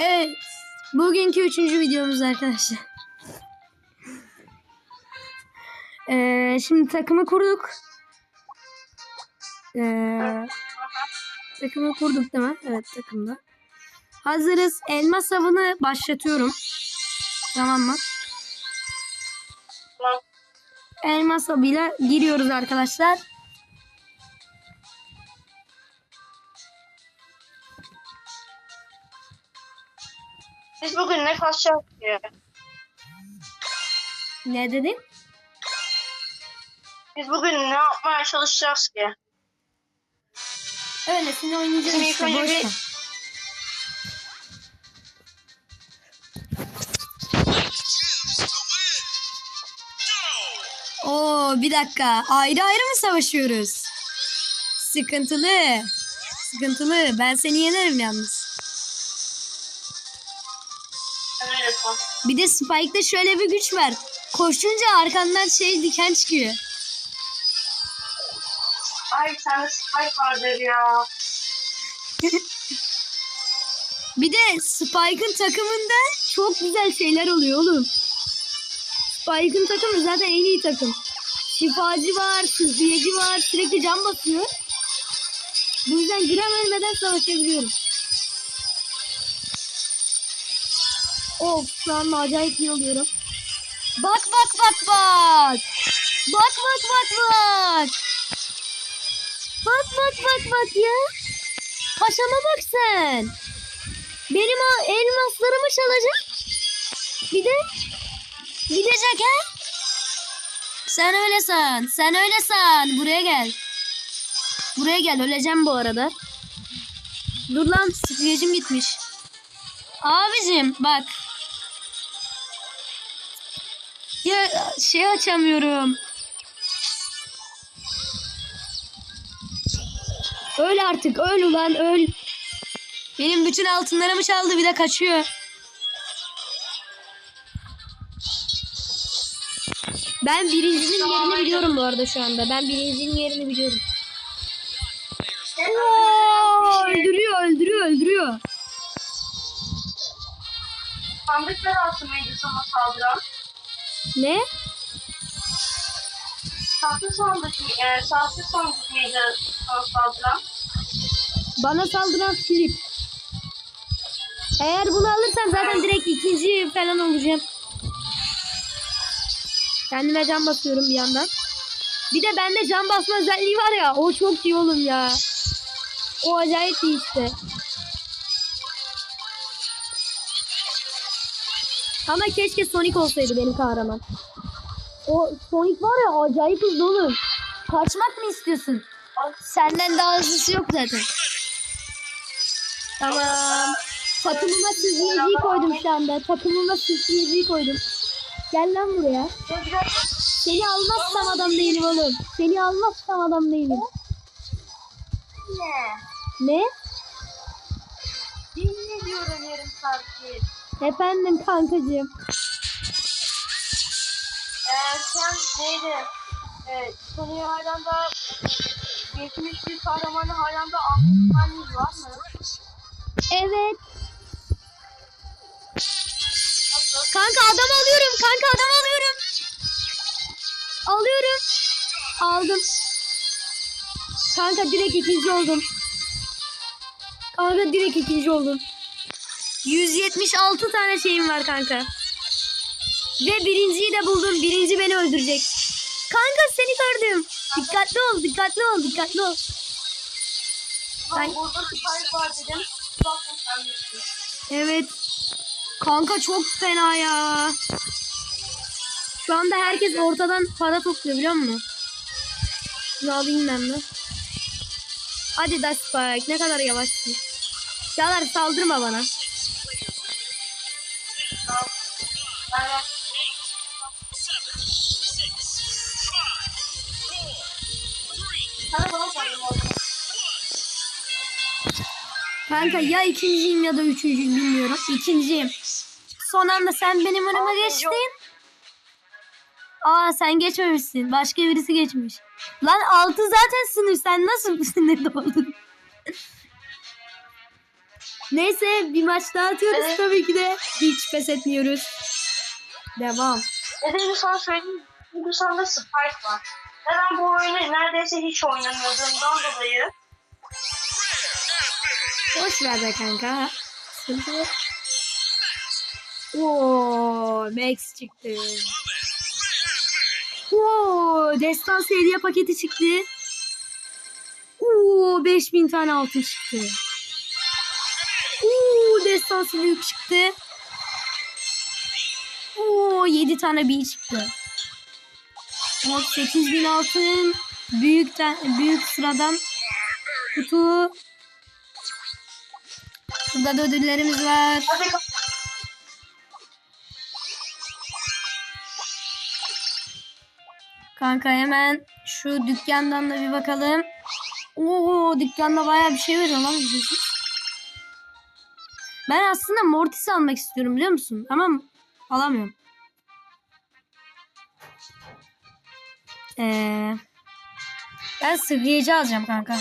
Evet. Bugünkü üçüncü videomuz arkadaşlar. Ee, şimdi takımı kurduk. Ee, takımı kurduk değil mi? Evet takımda. Hazırız. Elmas avını başlatıyorum. Tamam mı? Elmas avıyla giriyoruz arkadaşlar. Biz bugün ne kasacağız ki? Ne dedin? Biz bugün ne yapmaya çalışacağız ki? Öylesine oynayacağız Şimdi işte. Boş bir-. Oo bir dakika. Ayrı ayrı mı savaşıyoruz? Sıkıntılı. Sıkıntılı. Ben seni yenerim yalnız. Bir de Spike'da şöyle bir güç var. Koşunca arkandan şey diken çıkıyor. Ay sende spike vardır ya. Bir de Spike'ın takımında çok güzel şeyler oluyor oğlum. Spike'ın takımı zaten en iyi takım. Şifacı var, sızlayıcı var, sürekli can basıyor. Bu yüzden gram ölmeden savaşabiliyorum. Of şu an acayip iyi oluyorum. Bak bak bak bak. Bak bak bak bak. Bak bak bak bak ya. Paşama bak sen. Benim elmaslarımı çalacak. Bir de gidecek ha. Sen öyle san. Sen öyle san. Buraya gel. Buraya gel. Öleceğim bu arada. Dur lan. Sıkıyıcım gitmiş. Abicim bak. Ya şey açamıyorum. Öl artık. Öl ulan öl. Benim bütün altınlarımı çaldı bir de kaçıyor. Ben birincinin yerini biliyorum bu arada şu anda. Ben birincinin yerini biliyorum. Oo, öldürüyor, öldürüyor, öldürüyor. Sandıklar altı mıydı sana saldıran? Ne? Sahte sandık? E, sahte sandık mıydı saldıran? Bana saldıran Filip. Eğer bunu alırsam zaten direkt ikinci falan olacağım. Kendime can basıyorum bir yandan. Bir de bende can basma özelliği var ya. O çok iyi oğlum ya. O acayip iyi işte. Ama keşke Sonic olsaydı benim kahraman. O Sonic var ya acayip hızlı oğlum. Kaçmak mı istiyorsun? Senden daha hızlısı yok zaten. Tamam. Takımıma süzgeciyi koydum şu anda. Takımıma süzgeciyi koydum. Gel lan buraya. Seni almazsam adam değilim oğlum. Seni almazsam adam değilim. Ne? Ne? Dinle diyorum yarım saattir. Efendim kankacığım. Ee, sen neydi? Ee, Sony halen da geçmiş bir kahramanı almış haliniz var mı? Evet. Nasıl? Kanka adam alıyorum. Kanka adam alıyorum. Alıyorum. Aldım. Kanka direkt ikinci oldum. Kanka direkt ikinci oldum. 176 tane şeyim var kanka. Ve birinciyi de buldum. Birinci beni öldürecek. Kanka seni gördüm. Dikkatli ol, dikkatli ol, dikkatli ol. Ben misin? Evet. Kanka çok fena ya. Şu anda herkes ortadan para topluyor biliyor musun? Şunu alayım ben de. Hadi Dash Spike ne kadar yavaşsın. Çağlar saldırma bana. Kanka ya ikinciyim ya da üçüncüyüm bilmiyorum. İkinciyim. Son anda sen benim önüme geçtin. Aa sen geçmemişsin. Başka birisi geçmiş. Lan altı zaten sınır. Sen nasıl sınırda oldun? Neyse bir maç daha atıyoruz Evet. tabii ki de. Hiç pes etmiyoruz. Devam. Nedenini sana söyleyeyim. Çünkü sende Spike var. Ve ben bu oyunu neredeyse hiç oynamadığımdan dolayı Boş ver be kanka. Sıkıntı yok. Oo, Max çıktı. Oo, destansı hediye paketi çıktı. Oo, 5000 tane altın çıktı. Oo, destansı büyük çıktı. Oo, 7 tane bir çıktı. Evet, 8000 altın. Büyük, büyük sıradan kutu. Şurada da ödüllerimiz var. Kanka hemen şu dükkandan da bir bakalım. Oo dükkanda bayağı bir şey veriyor lan. Ben aslında Mortis almak istiyorum biliyor musun? Ama alamıyorum. Ee, ben sıhhiyeci alacağım kanka.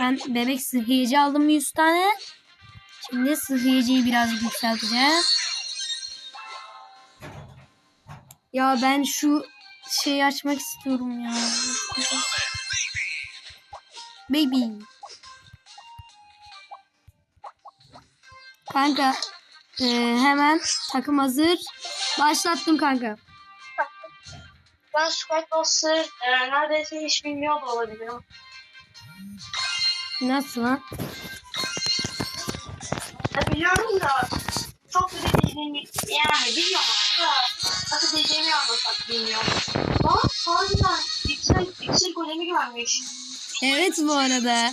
Ben bebek sıhhiyeci aldım 100 tane. Şimdi sıhhiyeciyi birazcık yükselteceğim. Ya ben şu şeyi açmak istiyorum ya. Baby. Kanka e, hemen takım hazır. Başlattım kanka. Ben Spike Boss'ı e, neredeyse hiç bilmiyor da olabilirim. Nasıl lan? Ya biliyorum da çok da dediğimi yani bilmiyorum da nasıl diyeceğimi anlasak bilmiyorum. Ama harbiden iksir, iksir golemi gelmiş. Evet bu arada.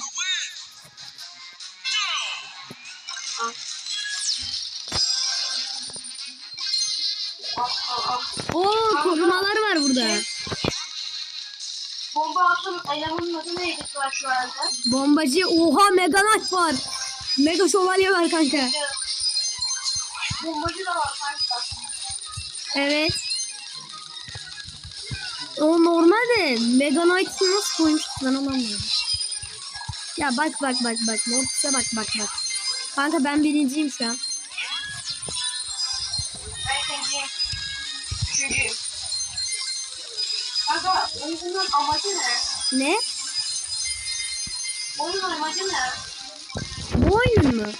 Oo korumalar var burada. Bomba attım elemanın adı neydi şu anda? Bombacı. Oha Mega Knight var. Mega şövalye var kanka. Bombacı da var kanka. Evet. O normalde Mega Knight'ı nasıl koymuş ben anlamıyorum. Ya bak bak bak bak. Mortis'e bak bak bak. Kanka ben birinciyim şu an. Oyunun amacı ne? Ne? Oyunun amacı ne? Bu oyun mu?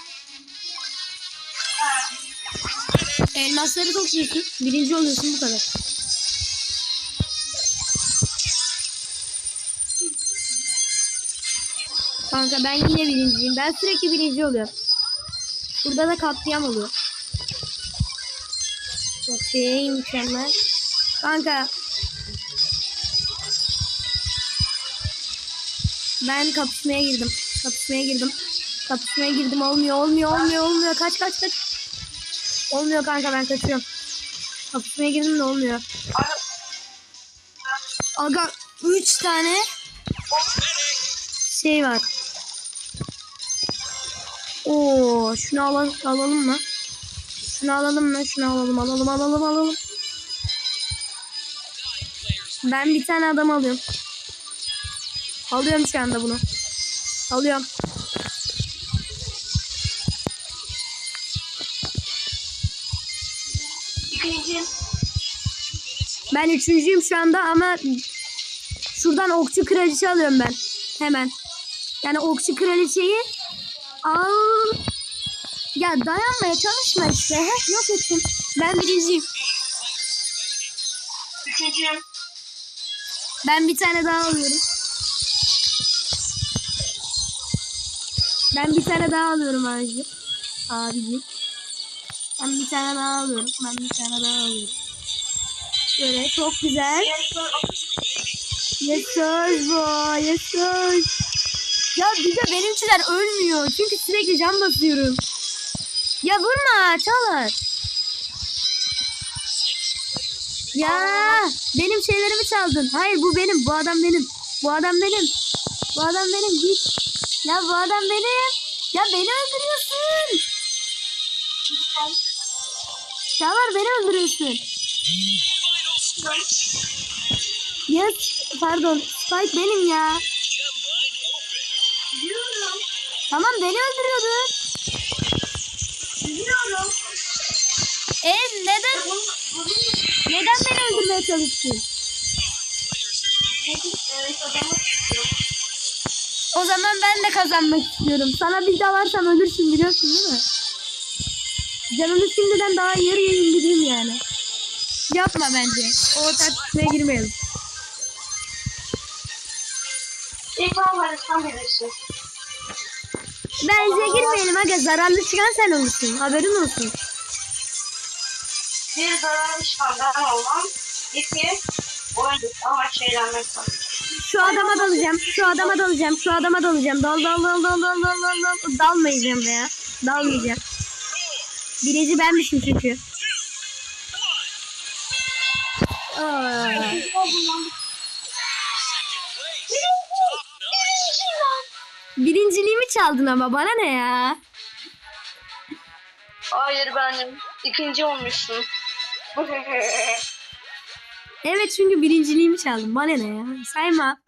Ha. Elmasları topluyorsun. Birinci oluyorsun bu kadar. Kanka ben yine birinciyim. Ben sürekli birinci oluyorum. Burada da katliam oluyor. Okey mükemmel. Kanka. Ben kapışmaya girdim. Kapışmaya girdim. Kapışmaya girdim. Olmuyor olmuyor olmuyor olmuyor. Kaç kaç kaç. Olmuyor kanka ben kaçıyorum. Kapışmaya girdim de olmuyor. Aga 3 tane şey var. Oo, şunu alalım, alalım mı? Şunu alalım mı? Şunu alalım, alalım, alalım, alalım. Ben bir tane adam alıyorum. Alıyorum şu anda bunu. Alıyorum. Ben üçüncüyüm şu anda ama şuradan okçu kraliçe alıyorum ben. Hemen. Yani okçu kraliçeyi al. Ya dayanmaya çalışma işte. Heh, yok ettim. Ben birinciyim. Üçüncüyüm. Ben bir tane daha alıyorum. Ben bir tane daha alıyorum abicim. Abicim. Ben bir tane daha alıyorum. Ben bir tane daha alıyorum. Böyle çok güzel. Yes sir bu. Yes. Ya bir de benimkiler ölmüyor. Çünkü sürekli can basıyorum. Ya vurma Çağlar. Ya benim şeylerimi çaldın. Hayır bu benim. Bu adam benim. Bu adam benim. Bu adam benim. Git. Ya bu adam benim. Ya beni öldürüyorsun. Çağlar beni öldürüyorsun. Yes. Pardon. Spike benim ya. Biliyorum. Tamam beni öldürüyordun. Biliyorum. E neden neden beni öldürmeye çalıştın? evet, adamı. O zaman ben de kazanmak istiyorum. Sana bir dalarsam ölürsün biliyorsun değil mi? Canını şimdiden daha yarıya indireyim yani. Yapma bence. O tartışmaya girmeyelim. Bence girmeyelim aga. Zararlı çıkan sen olursun. Haberin olsun. Bir zararlı çıkan ben olmam. İki oyuncu ama şeylenmek var. Şu adama dalacağım. Şu adama dalacağım. Şu adama dalacağım. Dal dal dal dal dal dal dal dal. Dalmayacağım be ya. Dalmayacağım. Birinci benmişim çünkü. Aa. Birinciliğimi çaldın ama bana ne ya? Hayır benim. İkinci olmuşsun. Evet çünkü birinciliğimi çaldın. Bana ne ya? Sayma.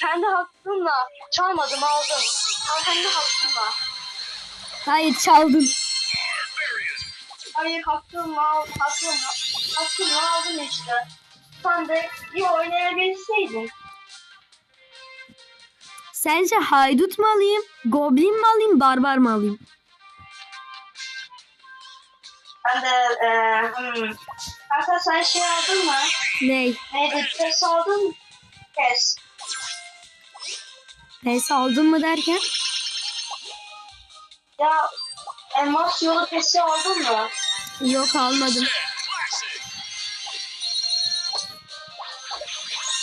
Kendi hakkımla çalmadım aldım. Ama kendi hakkımla. Hayır çaldın. Hayır hakkımla al, hakkımla, hakkımla aldım işte. Sen de iyi oynayabilseydin. Sence haydut mu alayım? Goblin mi alayım? Barbar mı alayım? Ben de eee hmm. Kanka sen şey aldın mı? Ney? Neydi? Pes aldın mı? Pes. Pes aldın mı derken? Ya elmas yolu pesi aldın mı? Yok almadım.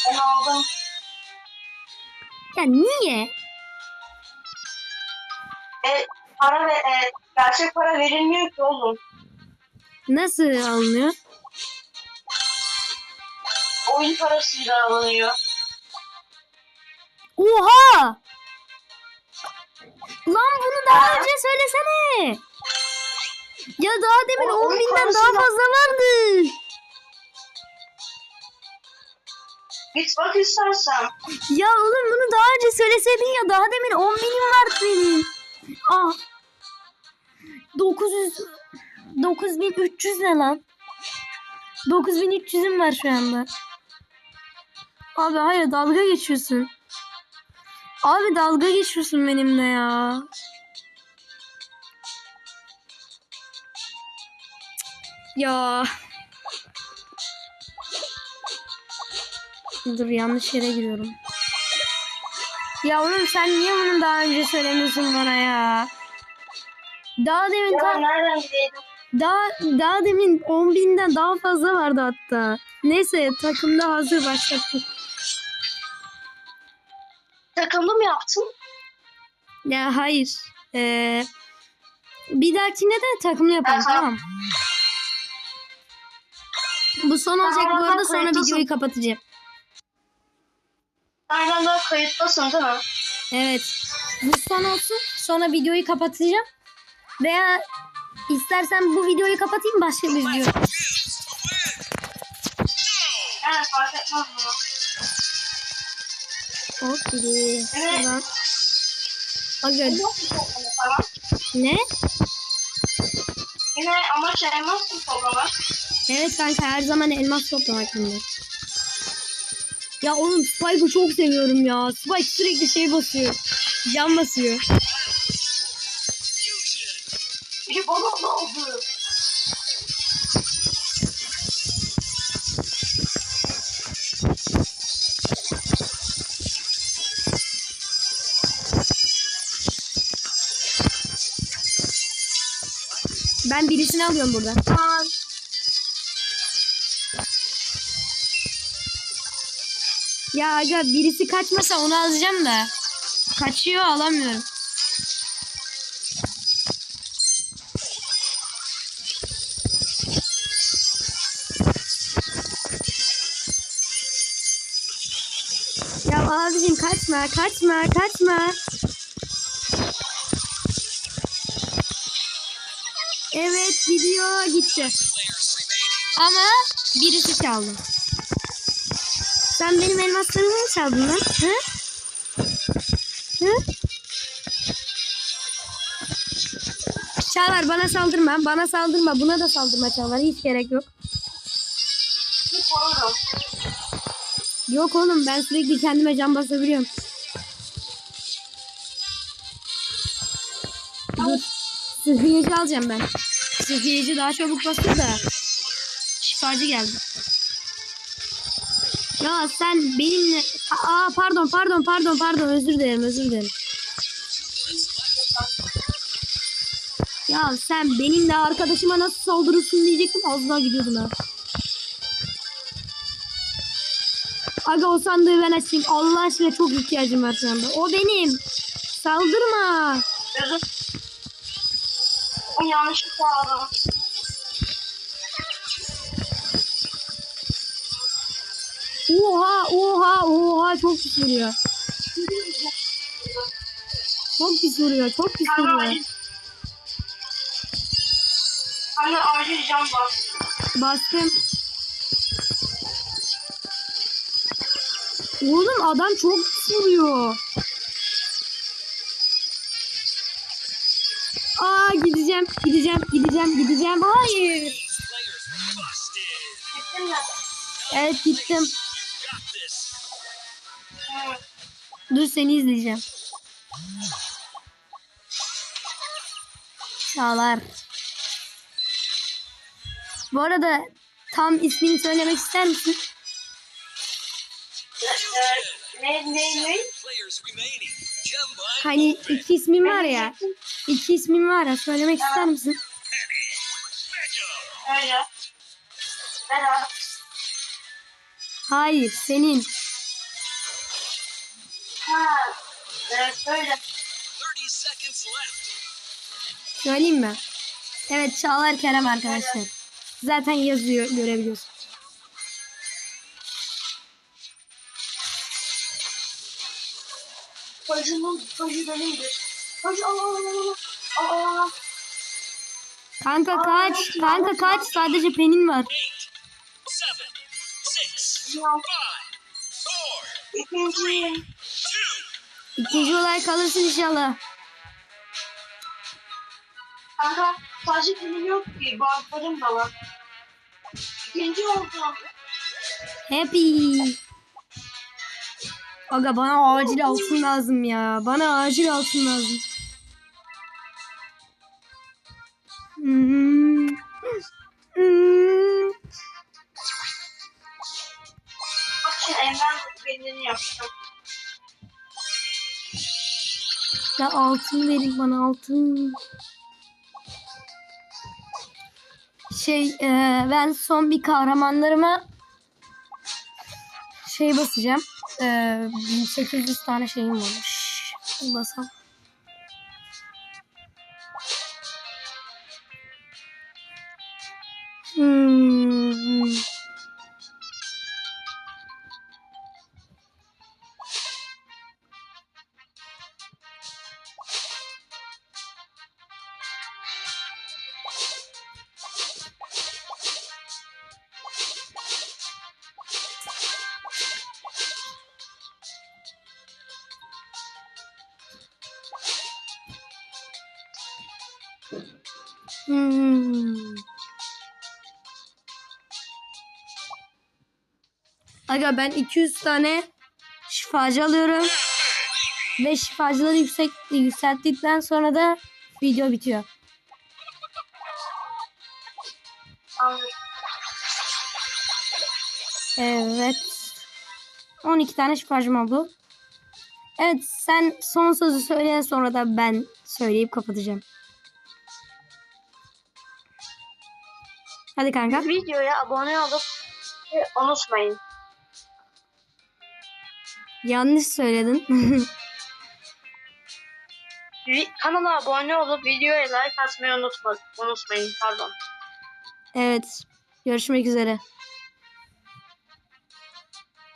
Ben aldım. Ya niye? E, para ve e, gerçek para verilmiyor ki oğlum. Nasıl alınıyor? Oyun parasıyla alınıyor. Oha! Lan bunu daha önce söylesene. Ya daha demin O- 10 oyun binden daha fazla vardı. Git bak istersen. Ya oğlum bunu daha önce söyleseydin ya daha demin 10 binim vardı benim. Ah. 900 9300 ne lan? 9300'üm var şu anda. Abi hayır dalga geçiyorsun. Abi dalga geçiyorsun benimle ya. Ya. Dur yanlış yere giriyorum. Ya oğlum sen niye bunu daha önce söylemiyorsun bana ya? Daha demin Ya nereden daha daha demin 10 binden daha fazla vardı hatta. Neyse takımda hazır başlattık. Takımda mı yaptın? Ya hayır. Ee, bir dahakine de takımlı yapalım Ha, tamam. Bu son olacak bu arada sonra videoyu kapatacağım. Nereden daha kayıtlasın değil mi? Evet. Bu son olsun. Sonra videoyu kapatacağım. Veya istersen bu videoyu kapatayım başka bir video. Yani fark etmez bunu. Elmas mı toplamak falan? ne? Yine amaç elmas mı toplamak? Evet kanka her zaman elmas toplamak bunlar. Ya oğlum Spike'ı çok seviyorum ya. Spike sürekli şey basıyor. Can basıyor. Ben birisini alıyorum burada. Aa, Ya aga birisi kaçmasa onu alacağım da. Kaçıyor alamıyorum. Ya abicim kaçma kaçma kaçma. Evet gidiyor gitti. Ama birisi çaldı. Sen benim elmaslarımı mı çaldın lan? Hı? Hı? Çağlar bana saldırma. Bana saldırma. Buna da saldırma Çağlar. Hiç gerek yok. Yok oğlum ben sürekli kendime can basabiliyorum. Dur. Sıhhiyeci alacağım ben. Sıhhiyeci daha çabuk basıyor da. Şifacı geldi. Ya sen benimle... Aa pardon pardon pardon pardon özür dilerim özür dilerim. Ya sen benimle arkadaşıma nasıl saldırırsın diyecektim az daha gidiyordum ha. Aga o sandığı ben açayım. Allah aşkına çok ihtiyacım var şu. O benim. Saldırma. Yanlışlıkla aldım. Oha oha oha çok pis vuruyor. Çok pis vuruyor. Çok pis vuruyor. Kanka acil cam bas. Bastım. Oğlum adam çok pis vuruyor. Gideceğim, gideceğim, gideceğim, gideceğim. Hayır. Evet gittim. Dur seni izleyeceğim. Çağlar. Bu arada tam ismini söylemek ister misin? Ne ne ne? Hani iki ismin var ya. İki ismin var ya. Söylemek ister misin? Hayır, senin. Ha. Evet öyle. 30 seconds left. Söyleyeyim mi? Evet, Çağlar Kerem arkadaşlar. Zaten yazıyor, görebiliyorsun. Çocuğun çocuğu benimdir. Çocuğu aa aa aa. Kanka kaç, kanka kaç. Sadece penin var. 8, 7, 6, Ya. 5, 4, İkinci. 2, İkinci olay kalırsın inşallah. Kanka sadece benim yok ki. Bazılarım da var. İkinci oldum. Happy. Aga bana acil altın lazım ya. Bana acil altın lazım. Ya altın verin bana altın. Şey e, ben son bir kahramanlarıma şey basacağım. E, 1800 tane şeyim varmış. Basam. Aga ben 200 tane şifacı alıyorum. Ve şifacıları yüksek yükselttikten sonra da video bitiyor. Evet. 12 tane şifacım oldu. Evet sen son sözü söyle sonra da ben söyleyip kapatacağım. Hadi kanka. Videoya abone olup unutmayın. Yanlış söyledin. Kanala abone olup videoya like atmayı unutma, unutmayın. Pardon. evet. Görüşmek üzere.